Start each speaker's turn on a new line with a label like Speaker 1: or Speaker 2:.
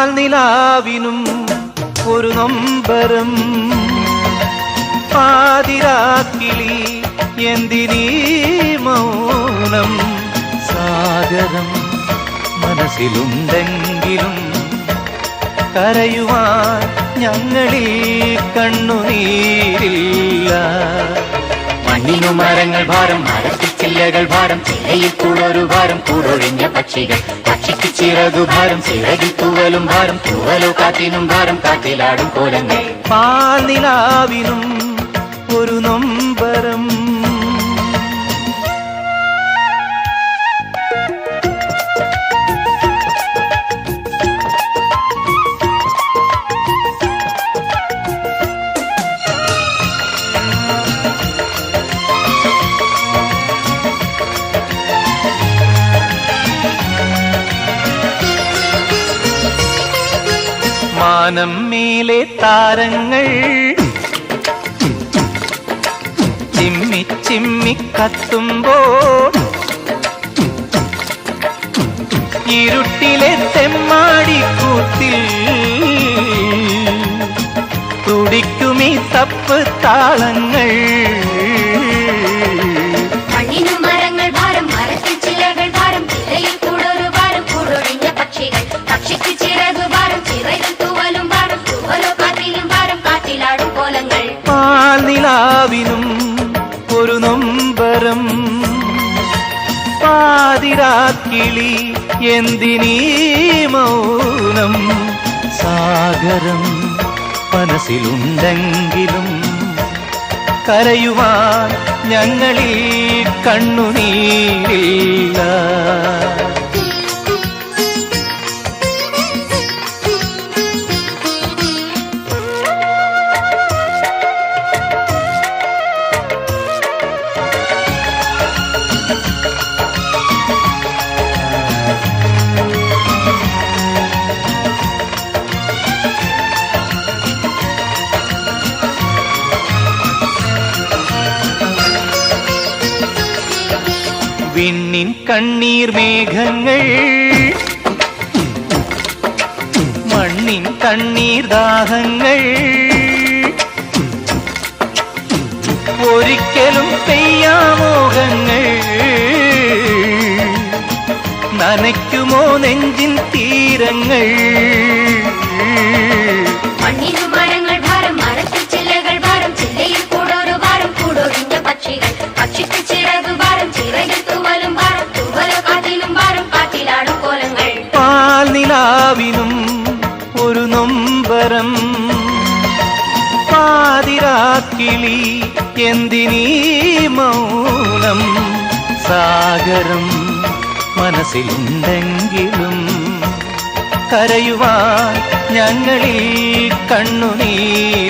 Speaker 1: പാൽനിലാവിനും ഒരു നൊമ്പരം. പാതിരാക്കിളി എന്തിനീ മൗനം? സാഗരം മനസ്സിലുണ്ടെങ്കിലും കരയുവാൻ ഞങ്ങളിൽ കണ്ണുനീരില്ല.
Speaker 2: മണ്ണിനു മരങ്ങൾ ഭാരം മരത്തിച്ചില്ലകൾ ഭാരം ചിലയിൽ കൂടൊരു ഭാരം കൂടൊഴിഞ്ഞ പക്ഷികൾ. പക്ഷിക്ക് ചിറകു ഭാരം ചിറകിൽ തൂവലും ഭാരം തൂവലോ കാറ്റിനും ഭാരം കാറ്റിലാടും കോലങ്ങൾ.
Speaker 1: പാലിലാവിനും ഒരു നൊമ്പരം മാനം മേലെ താരങ്ങൾ. ചിമ്മി ചിമ്മി കത്തുമ്പോൾ ഇരുട്ടിലെ തെമ്മാടിക്കൂത്തിൽ തുടിക്കുമീ തപ്പ് താളങ്ങൾ.
Speaker 3: പക്ഷിക്ക് ചിറകു ചിറകിൽ
Speaker 1: പാൽനിലാവിനും ഒരു നൊമ്പരം. പാതിരാക്കിളി എന്തിനീ മൗനം? സാഗരം മനസ്സിലുണ്ടെങ്കിലും കരയുവാൻ ഞങ്ങളിൽ കണ്ണുനീരില്ല.
Speaker 3: விண்ணின் கண்ணீர் மேகங்கள் மண்ணின் கண்ணீர் தாகங்கள் ஒரிக்கலும் பெய்யா மோகங்கள் நனைக்குமோ
Speaker 1: நெஞ்சின் தீரங்கள். നൊമ്പരം പാതിരാക്കിളി എന്തിനീ മൗനം? സാഗരം മനസ്സിലുണ്ടെങ്കിലും കരയുവാൻ ഞങ്ങളിൽ കണ്ണുനീരില്ല